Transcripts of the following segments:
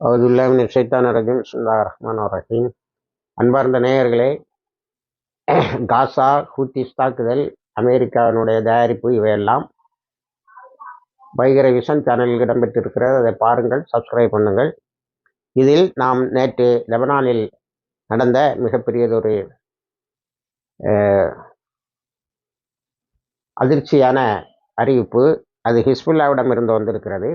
அவதுல்லாமின் ஷைத்தான ரஜிம். சுல்லா ரஹ்மான் ரஹீம். அன்பார்ந்த நேயர்களே காசா ஹூத்திஸ் தாக்குதல் அமெரிக்காவினுடைய தயாரிப்பு இவையெல்லாம் வைகர விஷன் சேனலில் இடம்பெற்றிருக்கிறது. அதை பாருங்கள் சப்ஸ்கிரைப் பண்ணுங்கள். இதில் நாம் நேற்று லெபனானில் நடந்த மிகப்பெரியதொரு அதிர்ச்சியான அறிவிப்பு அது ஹிஸ்புல்லாவிடம் இருந்து வந்திருக்கிறது.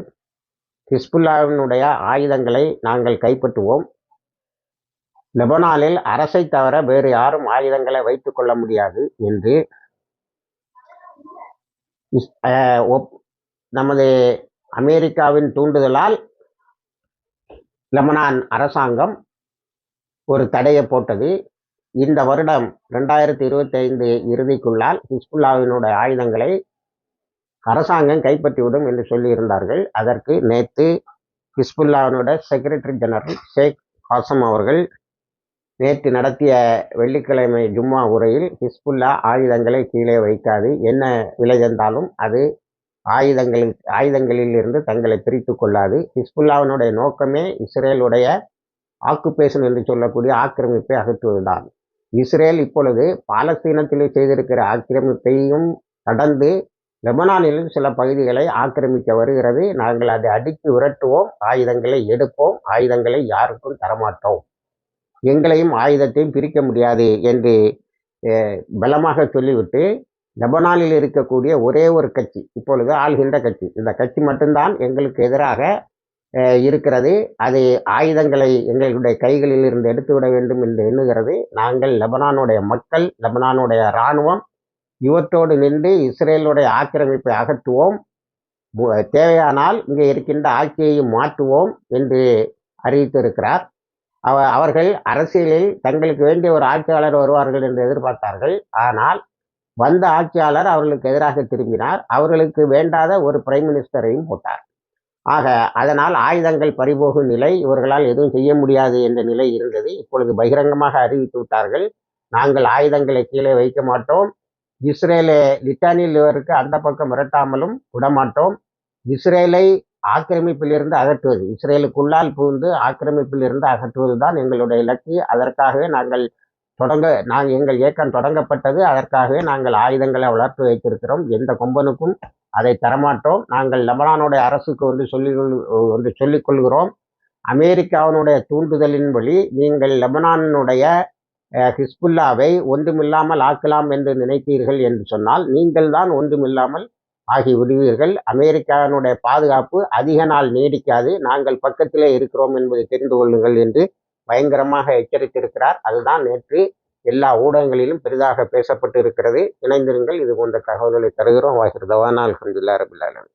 ஹிஸ்புல்லாவினுடைய ஆயுதங்களை நாங்கள் கைப்பற்றுவோம். லெபனானில் அரசை தவிர வேறு யாரும் ஆயுதங்களை வைத்துக் கொள்ள முடியாது என்று நமது அமெரிக்காவின் தூண்டுதலால் லெபனான் அரசாங்கம் ஒரு தடையை போட்டது. இந்த வருடம் ரெண்டாயிரத்தி இருபத்தி ஐந்து இறுதிக்குள்ளால் ஹிஸ்புல்லாவினுடைய ஆயுதங்களை அரசாங்கம் கைப்பற்றிவிடும் என்று சொல்லியிருந்தார்கள். அதற்கு நேற்று ஹிஸ்புல்லாவினுடைய செக்ரட்டரி ஜெனரல் ஷேக் ஹாசம் அவர்கள் நேற்று நடத்திய வெள்ளிக்கிழமை ஜும்மா உரையில் ஹிஸ்புல்லா ஆயுதங்களை கீழே வைக்காது என்ன விலை தந்தாலும் அது ஆயுதங்களில் ஆயுதங்களில் இருந்து தங்களை பிரித்து கொள்ளாது. ஹிஸ்புல்லாவினுடைய நோக்கமே இஸ்ரேலுடைய ஆக்குபேஷன் என்று சொல்லக்கூடிய ஆக்கிரமிப்பை அகற்றுவதுதான். இஸ்ரேல் இப்பொழுது பாலஸ்தீனத்தில் செய்திருக்கிற ஆக்கிரமிப்பையும் கடந்து லெபனானிலும் சில பகுதிகளை ஆக்கிரமிக்க வருகிறது. நாங்கள் அதை அடித்து விரட்டுவோம். ஆயுதங்களை எடுப்போம். ஆயுதங்களை யாருக்கும் தரமாட்டோம். எங்களையும் ஆயுதத்தையும் பிரிக்க முடியாது என்று பலமாக சொல்லிவிட்டு லெபனானில் இருக்கக்கூடிய ஒரே ஒரு கட்சி இப்பொழுது ஆள்கின்ற கட்சி இந்த கட்சி மட்டும்தான் எங்களுக்கு எதிராக இருக்கிறது. அது ஆயுதங்களை எங்களுடைய கைகளில் இருந்து எடுத்துவிட வேண்டும் என்று எண்ணுகிறது. நாங்கள் லெபனானுடைய மக்கள் லெபனானுடைய இராணுவம் இவற்றோடு நின்று இஸ்ரேலுடைய ஆக்கிரமிப்பை அகற்றுவோம். தேவையானால் இங்கே இருக்கின்ற ஆட்சியையும் மாற்றுவோம் என்று அறிவித்திருக்கிறார். அவ அவர்கள் அரசியலில் தங்களுக்கு வேண்டிய ஒரு ஆட்சியாளர் வருவார்கள் என்று எதிர்பார்த்தார்கள். ஆனால் வந்த ஆட்சியாளர் அவர்களுக்கு எதிராக திரும்பினார். அவர்களுக்கு வேண்டாத ஒரு பிரைம் மினிஸ்டரையும் போட்டார். ஆக அதனால் ஆயுதங்கள் பறிபோகும் நிலை இவர்களால் எதுவும் செய்ய முடியாது என்ற நிலை இருந்தது. இப்பொழுது பகிரங்கமாக அறிவித்து விட்டார்கள். நாங்கள் ஆயுதங்களை கீழே வைக்க மாட்டோம். இஸ்ரேலை லிட்டானில் இவருக்கு அந்த பக்கம் விரட்டாமலும் விடமாட்டோம். இஸ்ரேலை ஆக்கிரமிப்பில் இருந்து அகற்றுவது இஸ்ரேலுக்குள்ளால் புகுந்து ஆக்கிரமிப்பில் இருந்து அகற்றுவது தான் எங்களுடைய இலக்கு. அதற்காகவே நாங்கள் தொடங்க நாங்கள் எங்கள் இயக்கம் தொடங்கப்பட்டது. அதற்காகவே நாங்கள் ஆயுதங்களை வளர்த்து வைத்திருக்கிறோம். எந்த கொம்பனுக்கும் அதை தரமாட்டோம். நாங்கள் லெபனானுடைய அரசுக்கு வந்து சொல்லி வந்து சொல்லிக் கொள்கிறோம் அமெரிக்காவினுடைய தூண்டுதலின்படி நீங்கள் லெபனானுடைய ஹிஸ்புல்லாவை ஒன்றுமில்லாமல் ஆக்கலாம் என்று நினைத்தீர்கள் என்று சொன்னால் நீங்கள் தான் ஒன்றுமில்லாமல் ஆகி விடுவீர்கள். அமெரிக்காவினுடைய பாதுகாப்பு அதிக நாள் நீடிக்காது. நாங்கள் பக்கத்திலே இருக்கிறோம் என்பதை தெரிந்து கொள்ளுங்கள் என்று பயங்கரமாக எச்சரித்திருக்கிறார். அதுதான் நேற்று எல்லா ஊடகங்களிலும் பெரிதாக பேசப்பட்டு இருக்கிறது இணைந்திருங்கள். இது போன்ற தகவல்களை தருகிறோம். வாகிருதவானால் அலமதுல்லா ரபில்லாலும்